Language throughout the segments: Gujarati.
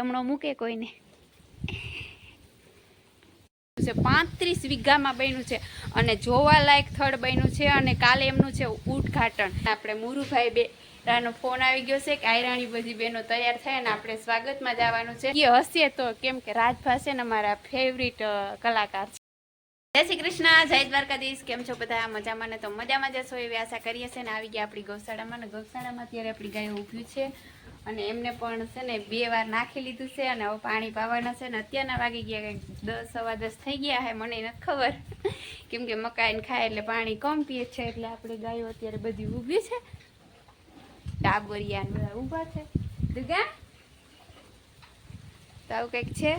હમણો મૂકે કોઈને? પાંત્રીસ વીઘામાં બન્યું છે અને જોવાલાયક સ્થળ બન્યું છે અને કાલે એમનું છે ઉદઘાટન. આપણે મુરુભાઈ બે રાનો ફોન આવી ગયો છે કે આયરાણી બધી બહેનો તૈયાર થાય અને આપણે સ્વાગતમાં જવાનું છે. એ હસીએ તો કેમ કે રાજભા છે ને મારા ફેવરિટ કલાકાર છે. જય શ્રી કૃષ્ણ, જય દ્વારકાધીશ. કેમ છો બધા? મજામાં ને? તો મજામાં જશો એવી આશા કરીએ છીએ ને આવી ગયા આપણી ગૌશાળામાં. ને ગૌશાળામાં અત્યારે આપણી ગાયો ઊભી છે. અને એમને પણ છે ને બે વાર નાખી લીધું છે અને હવે પાણી પાવાના છે ને અત્યારના વાગી ગયા કંઈક દસ, સવા દસ થઈ ગયા હે, મને નથી ખબર. કેમ કે મકાઈને ખાય એટલે પાણી કમ પીએ છે એટલે આપણે ગાયો અત્યારે બધી ઊભી છે. ટાબરિયા બધા ઊભા છે. દુગા તો આવું કંઈક છે?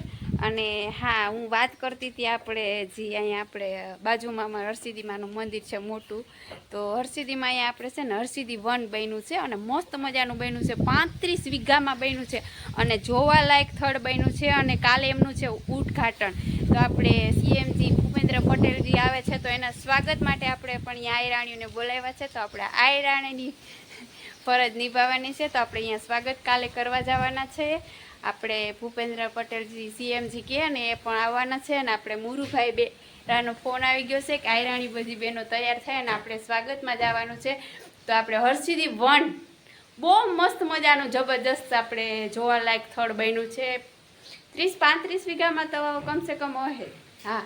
અને હા, હું વાત કરતી હતી આપણે જે અહીંયા આપણે બાજુમાં હરસિદ્ધિમાનું મંદિર છે મોટું, તો હરસિદ્ધિમાં અહીંયા આપણે છે ને હરસિદ્ધિ વન બન્યું છે અને મસ્ત મજાનું બન્યું છે, પાંત્રીસ વીઘામાં બન્યું છે અને જોવાલાયક સ્થળ બન્યું છે અને કાલે એમનું છે ઉદઘાટન. તો આપણે સીએમજી ભૂપેન્દ્ર પટેલજી આવે છે, તો એના સ્વાગત માટે આપણે પણ અહીંયા આયરાણીઓને બોલાવ્યા છે, તો આપણે આયરાણીની ફરજ નિભાવવાની છે, તો આપણે અહીંયા સ્વાગત કાલે કરવા જવાના છે. આપણે ભૂપેન્દ્ર પટેલજી સીએમજી કહે ને એ પણ આવવાના છે અને આપણે મુરુભાઈ બે રાનો ફોન આવી ગયો છે કે આયરાણી બધી બહેનો તૈયાર થાય અને આપણે સ્વાગતમાં જવાનું છે. તો આપણે હર્ષિદી વન, બહુ મસ્ત મજાનું જબરદસ્ત આપણે જોવાલાયક સ્થળ બન્યું છે. ત્રીસ પાંત્રીસ વીઘામાં તો કમસે કમ હોય. હા,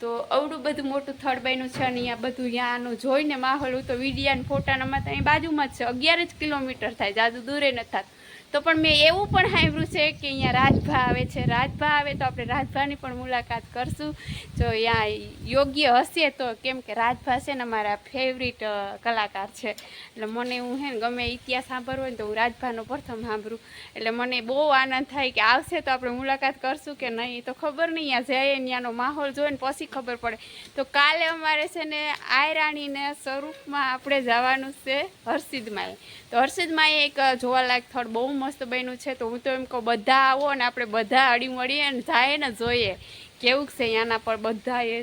તો અવડું બધું મોટું થડ બન્યું છે અને અહીંયા બધું ત્યાંનું જોઈને માહોલ હું તો વિડીયા ને ફોટાનામાં તો અહીં બાજુમાં જ છે. અગિયાર જ કિલોમીટર થાય, જાદુ દૂરે નથી થતું. તો પણ મેં એવું પણ સાંભળ્યું છે કે અહીંયા રાજભા આવે છે. રાજભા આવે તો આપણે રાજભાની પણ મુલાકાત કરશું. જો અહીંયા યોગ્ય હશે તો કેમ કે રાજભા છે ને મારા ફેવરિટ કલાકાર છે. એટલે મને હું હે ને ગમે ઇતિહાસ સાંભળવો હોય ને તો હું રાજભાનો પ્રથમ સાંભળું. એટલે મને બહુ આનંદ થાય કે આવશે તો આપણે મુલાકાત કરશું કે નહીં. તો ખબર નહીં અહીંયા જઈએ ત્યાંનો માહોલ જોઈએ ને પછી ખબર પડે. તો કાલે અમારે છે ને આયરાણીને સ્વરૂપમાં આપણે જવાનું છે હર્ષિદમાં તો હર્ષિદમાં એક જોવાલાયક સ્થળ બહુ મસ્ત બન્યું છે, તો હું તો એમ કહું, બધા આવો ને આપણે બધા અડી મળીએ ને જાય ને જોઈએ. કેવું છે ત્યાંના પર બધા એ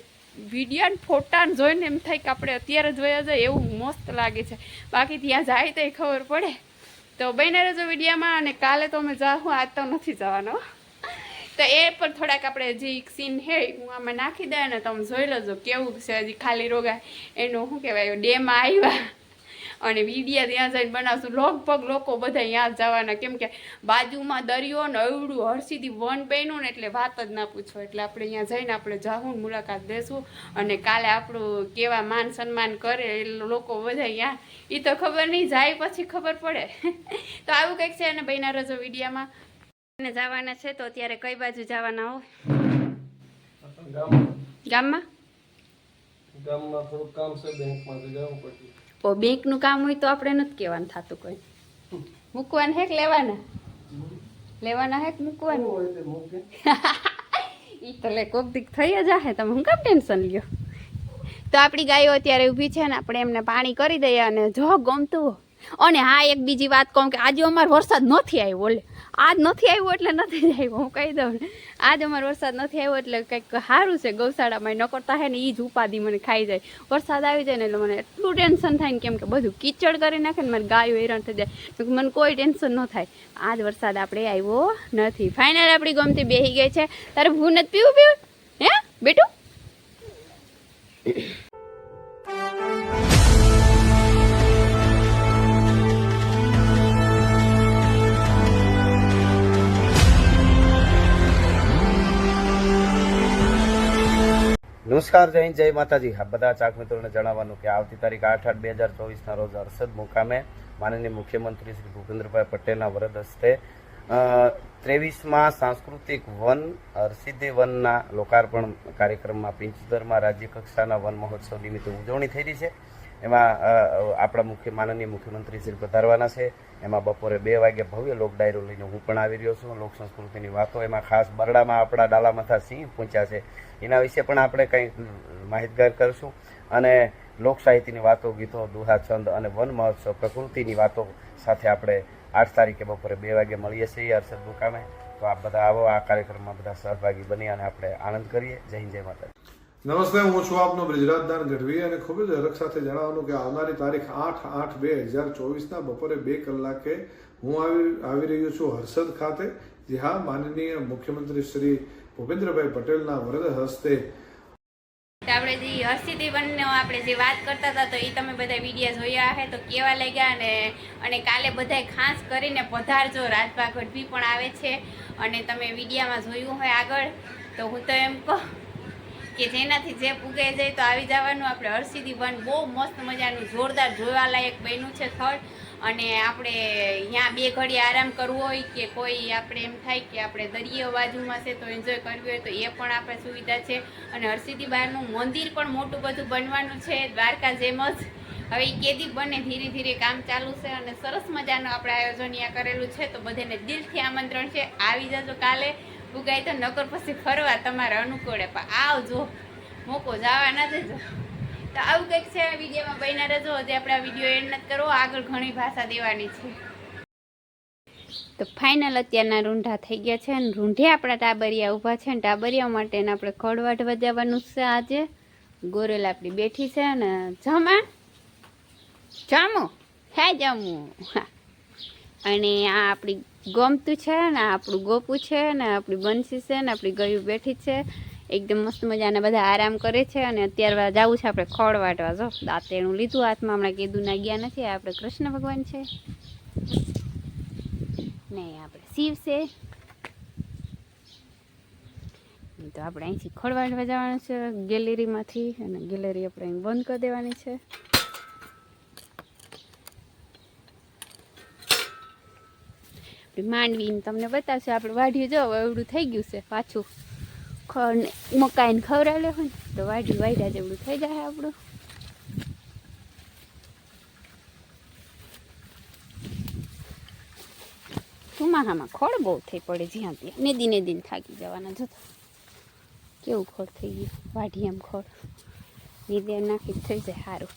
વીડિયો ને ફોટા ને જોઈને એમ થાય કે આપણે અત્યારે જોયા જાય એવું મસ્ત લાગે છે. બાકી ત્યાં જાય તો ખબર પડે. તો બને રહેજો વિડીયામાં અને કાલે તો અમે જાઉં આજ તો નથી જવાનો તો એ પણ થોડાક આપણે જે સીન હે હું આમાં નાખી દે ને તમે જોઈ લેજો કેવું છે, હજી ખાલી રોગા એનું શું કહેવાય, ડેમાં આવ્યા. અને વિડીયા ત્યાં જઈને બનાવશું. લગભગ લોકો બધા ત્યાં જવાના. કેમ કે બાજુમાં દરિયો ને અવડું હરસીથી વન પહેર્યું ને એટલે વાત જ ના પૂછો. એટલે આપણે અહીંયા જઈને આપણે જાહું મુલાકાત દેશું અને કાલે આપણું કેવા માન સન્માન કરે એ લોકો બધા અહીંયા એ તો ખબર નહીં જાય પછી ખબર પડે. તો આવું કંઈક છે અને ભાઈના રજો વિડીયામાં. અને જવાના છે તો અત્યારે કઈ બાજુ જવાના હો? ગામમાં. ગામમાં? થોડું કામ છે બેંકમાં તો જવું પડશે. તો બેંકનું કામ હોય તો આપણે નથી કહેવાનું થતું કોઈ. મૂકવાનું હેક લેવાના? લેવાના હેક મૂકવાનું? હોય તે ઈ તો લે કોક દીક થઈ જ આહે તમે હું કામ ટેન્શન લ્યો? તો આપણી ગાયો અત્યારે ઊભી છે ને આપણે એમને પાણી કરી દઈએ અને જો ગમતું. અને હા, એક બીજી વાત કહું કે આજે અમારો વરસાદ નથી આવ્યો એટલે આજ નથી આવ્યો એટલે નથી આવ્યો, હું કહી દઉં. આજ અમારો વરસાદ નથી આવ્યો એટલે કંઈક સારું છે ગૌશાળામાં ન કરતા હે ને એ જ ઉપાધિ મને ખાઈ જાય. વરસાદ આવી જાય ને એટલે મને એટલું ટેન્શન થાય ને કેમ કે બધું કીચડ કરી નાખે ને મારે ગાયો હેરાન થઈ જાય. મને કોઈ ટેન્શન ન થાય. આજ વરસાદ આપણે આવ્યો નથી. ફાઇનલ આપણી ગમતી બેહી ગઈ છે. તારે ભૂ નથી પીવું પીવું? હે, બેટું? નમસ્કાર, જય હિન્દ, જય માતાજી. આ બધા ચાક મિત્રોને જણાવવાનું કે આવતી તારીખ આઠ આઠ બે હજાર ચોવીસના રોજ હર્ષદ મુકામે માનનીય મુખ્યમંત્રી શ્રી ભૂપેન્દ્રભાઈ પટેલના વરદ હસ્તે ત્રેવીસમાં સાંસ્કૃતિક વન હરસિદ્ધિ વનના લોકાર્પણ કાર્યક્રમમાં પિંચોતેરમાં રાજ્ય કક્ષાના વન મહોત્સવ નિમિત્તે ઉજવણી થઈ રહી છે. એમાં આપણા મુખ્ય, માનનીય મુખ્યમંત્રી શ્રી પધારવાના છે. એમાં બપોરે બે વાગે ભવ્ય લોક ડાયરો લઈને હું પણ આવી રહ્યો છું. લોક સંસ્કૃતિની વાતો એમાં ખાસ બરડામાં આપણા ડાલામથા સિંહ પહોંચ્યા છે. એના વિશે પણ આપણે કંઈક માહિતગાર કરશું. અને લોક સાહિત્યની વાતો, ગીતો, દુહા, છંદ અને વન મહોત્સવ પ્રકૃતિની વાતો સાથે આપણે આઠ તારીખે બપોરે બે વાગે મળીએ છીએ અરસદ મુકામે. તો આપ બધા આવો, આ કાર્યક્રમમાં બધા સહભાગી બની અને આપણે આનંદ કરીએ. જય હિન્દ, જય માતા નમસ્તે, હું છું આપનો બ્રિજરાજદાન ગઢવી અને ખૂબ જ હરખ સાથે જણાવવાનું કે આવનારી તારીખ આઠ આઠ બે હજાર ચોવીસના બપોરે બે કલાકે હું આવી આવી રહ્યો છું હર્ષદ ખાતે. જી હા, માનનીય મુખ્યમંત્રી શ્રી ભૂપેન્દ્રભાઈ પટેલના વરદ હસ્તે. આપણે જે હર્ષિદી બંને આપણે જે વાત કરતા હતા, તો એ તમે બધા વિડીયા જોયા હે તો કેવા લાગ્યા અને અને કાલે બધાય ખાસ કરીને પધારજો રાજભા ગઢવી પણ આવે છે અને તમે વિડીયામાં જોયું હોય આગળ, તો હું તો એમ કહું કે જેનાથી જે પૂગે જાય તો આવી જવાનું. આપણે હર્ષિદી વન બહુ મસ્ત મજાનું જોરદાર જોવાલાયક બન્યું છે સ્થળ. અને આપણે અહીંયા બે ઘડી આરામ કરવો હોય કે કોઈ આપણે એમ થાય કે આપણે દરિયો બાજુમાં છે તો એન્જોય કરવી હોય તો એ પણ આપણે સુવિધા છે. અને હરસિદ્ધિ બહારનું મંદિર પણ મોટું બધું બનવાનું છે, દ્વારકા જેમ જ. હવે એ કેદી બને ધીરે ધીરે કામ ચાલુ છે અને સરસ મજાનું આપણે આયોજન અહીંયા કરેલું છે તો બધાને દિલથી આમંત્રણ છે. આવી જજો કાલે. ઉગાય તો નકર પછી ફરવા તમારા અનુકૂળે પણ આવજો. મોકો જવા નથી દેજો. તો આવું કંઈક છે વિડીયોમાં બન્યા રહેજો. હજી આપણે આ વીડિયો એડ નથી કરવો. આગળ ઘણી ભાષા દેવાની છે. તો ફાઇનલ અત્યારના રૂંઢા થઈ ગયા છે અને રૂંઢે આપણા ટાબરિયા ઊભા છે અને ટાબરિયા માટે આપણે ખોડવાટ વજાવવાનું છે આજે. ગોરેલ આપણી બેઠી છે ને જમા? જમો? હે જામું? અને આ આપણી ગમતું છે ને આપણું ગોપું છે ને આપણી બંસી છે ને આપણી ગયું બેઠી છે. એકદમ મસ્ત મજાના બધા આરામ કરે છે અને અત્યારે જવું છે આપણે ખોળ વાટવા. જો, દાંતેણું લીધું, હાથમાં હમણાં કીધું, ના ગયા નથી. આપણે કૃષ્ણ ભગવાન છે. નહીં આપણે શિવ છે. તો આપણે અહીંથી ખોળ વાટવા જવાનું છે ગેલેરીમાંથી અને ગેલેરી આપણે અહીં બંધ કરી દેવાની છે. માંડવી તમને બતાવશે, આપણે વાઢ્યું જો એવડું થઈ ગયું છે પાછું. મકાઈને ખવડાવે હોય ને, તો વાઢી વાઢ્યા જેવડું થઈ જાય આપણું. ચોમાસામાં ખોળ બહુ થઈ પડે જ્યાં ત્યાં. ને દિને દિન થાકી જવાના જોતા કેવું ખોળ થઈ ગયું? વાઢી એમ ખોળ. નીદે નાખી થઈ જાય સારું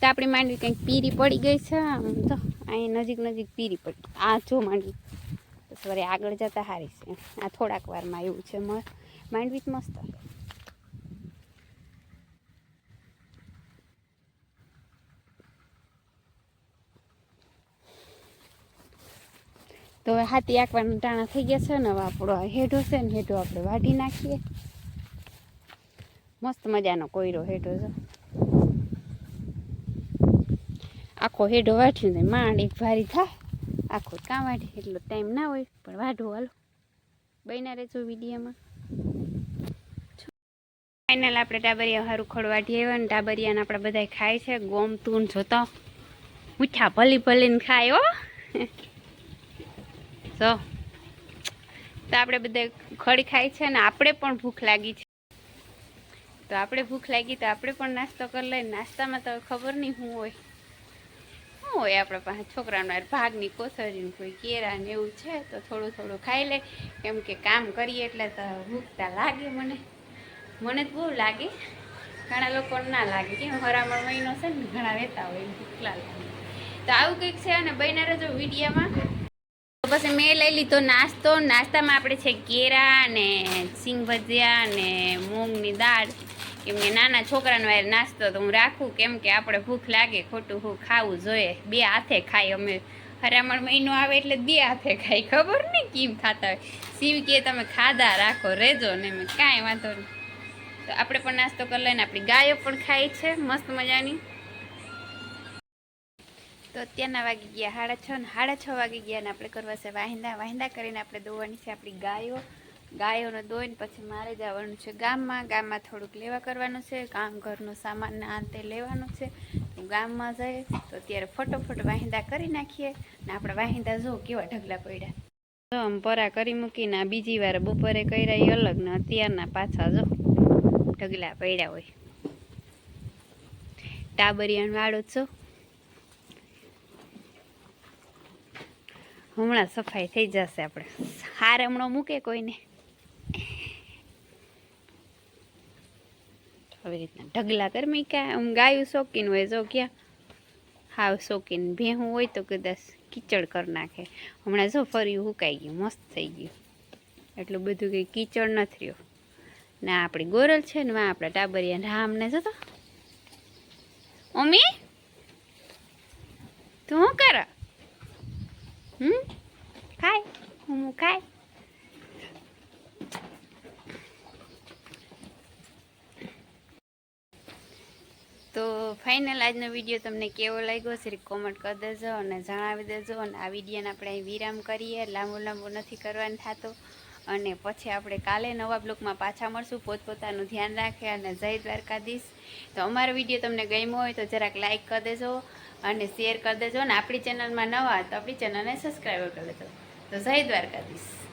તો આપણી માંડવી કંઈક પીરી પડી ગઈ છે, આમ તો. અહીં નજીક નજીક પીરી પડી. આ જો માંડવી. તો આગળ જતા હારી છે. આ થોડાક વારમાં એવું છે માંડવી મસ્ત. તો હવે હાથી આંકવાના ટાણા થઈ ગયા છે ને હવે આપણો હેઢો છે ને હેઢો આપણે વાઢી નાખીએ. મસ્ત મજાનો કોયરો હેઠો છે. આખો હેઠો વાઢ્યો ને માંડ એક ભારી થાય. આખો કાં વાઢે એટલો ટાઈમ ના હોય, પણ વાઢો હાલો. બન્યા રહેજો વિડીયોમાં. ફાઇનલ આપણે ટાબરિયા સારું ખોડ વાઢી ને ટાબરિયાને આપણે બધા ખાય છે ગોમતું તૂન જોતા. મીઠા ભલી ભલીને ખાય હો. જો. તો આપણે બધા ખડ ખાય છે ને આપણે પણ ભૂખ લાગી છે. તો આપણે ભૂખ લાગી તો આપણે પણ નાસ્તો કરી લઈએ. નાસ્તામાં તો ખબર નહીં શું હોય. શું હોય આપણા પાસે? છોકરાનો ભાગની કોથળીનું કોઈ કેરા ને એવું છે તો થોડું થોડું ખાઈ લે. કેમ કે કામ કરીએ એટલે તો ભૂખતા લાગે મને. મને તો બહુ લાગે. ઘણા લોકોને ના લાગે કેમ હરામણ મહિનો છે ને, ઘણા રહેતા હોય ભૂખ લાગે. તો આવું કંઈક છે અને બન્યા રહેજો વિડીયામાં. પછી મેં લઈ લીધો નાસ્તો. નાસ્તામાં આપણે છે કેરા અને સિંગ ભજીયા અને મૂંગની દાળ. કે નાના છોકરાનો યાર નાસ્તો તો હું રાખું, કેમ કે આપણે ભૂખ લાગે, ખોટું હું ખાવું જોઈએ. બે હાથે ખાય અમે હરામણ મહિનો આવે એટલે બે હાથે ખાય ખબર નહીં કેમ ખાતા હોય. શિવ કે તમે ખાધા, રાખો, રેજો ને મેં કાંઈ વાંધો નહીં. તો આપણે પણ નાસ્તો કરી લઈને આપણી ગાયો પણ ખાય છે, મસ્ત મજાની. તો અત્યારના વાગી ગયા સાડા છ ને સાડા છ વાગી ગયા ને આપણે કરવા છે વાહિંદા. વાહિંદા કરીને આપણે દોવાની છે આપણી ગાયો. ગાયોને દોઈને પછી મારે જવાનું છે ગામમાં. ગામમાં થોડુંક લેવા કરવાનું છે. કામ ઘરનો સામાન ને આ લેવાનું છે. તો ગામમાં જઈએ તો અત્યારે ફટોફટ વાહિંદા કરી નાખીએ. ને આપણે વાહિંદા જો કેવા ઢગલા પડ્યા. જો આમ પરા કરી મૂકીને બીજી વાર બપોરે કર્યા એ અલગ ને અત્યારના પાછા જો ઢગલા પડ્યા હોય. ટાબરિયાન વાળો છો હમણાં સફાઈ થઈ જશે આપણે. હાર હમણાં મૂકે કોઈને. આવી રીતના ઢગલા કરમી મીકા આમ ગાયું શોખીન હોય જો ક્યાં. હાવ શોખીન ભેહું હોય તો કદાચ કીચડ કરી નાખે. હમણાં જો ફર્યું હુકાઈ ગયું, મસ્ત થઈ ગયું. એટલું બધું કંઈ કીચડ નથી રહ્યો. ના આપણી ગોરલ છે ને વાં આપણા ટાબરિયા રામને જતો મમ્મી, તું શું કર? હમ? ખાય, હું ખાય. તો ફાઇનલ આજનો વીડિયો તમને કેવો લાગ્યો છે કોમેન્ટ કરી દેજો અને જણાવી દેજો અને આ વિડીયોને આપણે અહીં વિરામ કરીએ. લાંબો લાંબો નથી કરવાનું થતો. અને પછી આપણે કાલે નવા બ્લોકમાં પાછા મળશું. પોતપોતાનું ધ્યાન રાખે અને જય દ્વારકાધીશ. તો અમારો વીડિયો તમને ગમ્યો હોય તો જરાક લાઇક કરી દેજો અને શેર કરી દેજો. અને આપણી ચેનલમાં નવા તો આપણી ચેનલને સબસ્ક્રાઈબર કરી દેજો. તો જય દ્વારકાધીશ.